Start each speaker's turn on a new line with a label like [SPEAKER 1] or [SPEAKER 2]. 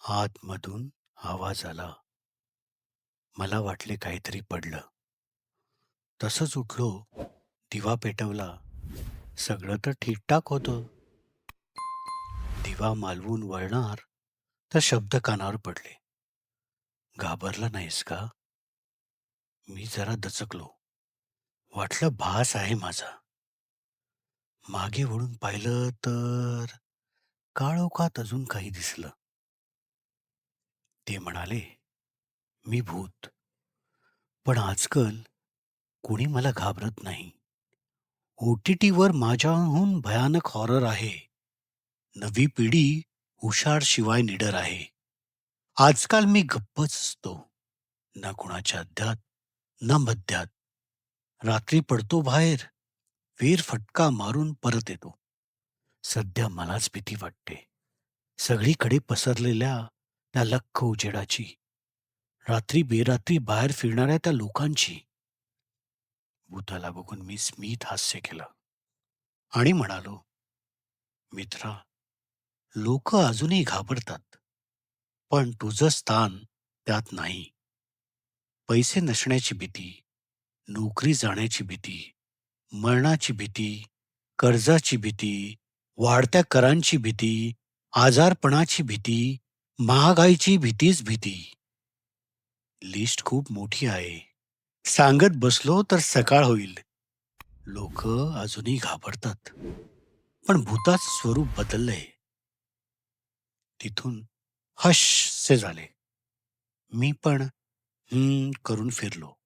[SPEAKER 1] आतमधून आवाज आला. मला वाटले काहीतरी पडलं. तसंच उठलो, दिवा पेटवला. सगळं तर ठीकठाक होतं. दिवा मालवून वळणार तर शब्द कानावर पडले. घाबरला नाहीस का? मी जरा दचकलो. वाटलं भास आहे माझा. मागे वळून पाहिलं तर काळोखात अजून काही दिसलं. ते म्हणाले, मी भूत. पण आजकाल कुणी मला घाबरत नाही. ओ टी टीवर माझ्याहून भयानक हॉरर आहे. नवी पिढी हुशारशिवाय निडर आहे. आजकाल मी गप्पच असतो. ना कुणाच्या अध्यात, ना मध्यात. रात्री पडतो बाहेर, फेर फटका मारून परत येतो. सध्या मलाच भीती वाटते. सगळीकडे पसरलेल्या त्या लख्ख उजेडाची. रात्री बेरात्री बाहेर फिरणाऱ्या त्या लोकांची. भूताला बघून मी स्मित हास्य केलं आणि म्हणालो, मित्रा, लोक अजूनही घाबरतात. पण तुझं स्थान त्यात नाही. पैसे नसण्याची भीती, नोकरी जाण्याची भीती, मरणाची भीती, कर्जाची भीती, वाढत्या करांची भीती, आजारपणाची भीती, महागाईची भीतीच भीती. लिस्ट खूप मोठी आहे. सांगत बसलो तर सकाळ होईल. लोक अजूनही घाबरतात. पण भूताचं स्वरूप बदललंय. तिथून हससे झाले. मी पण हम्म करून फिरलो.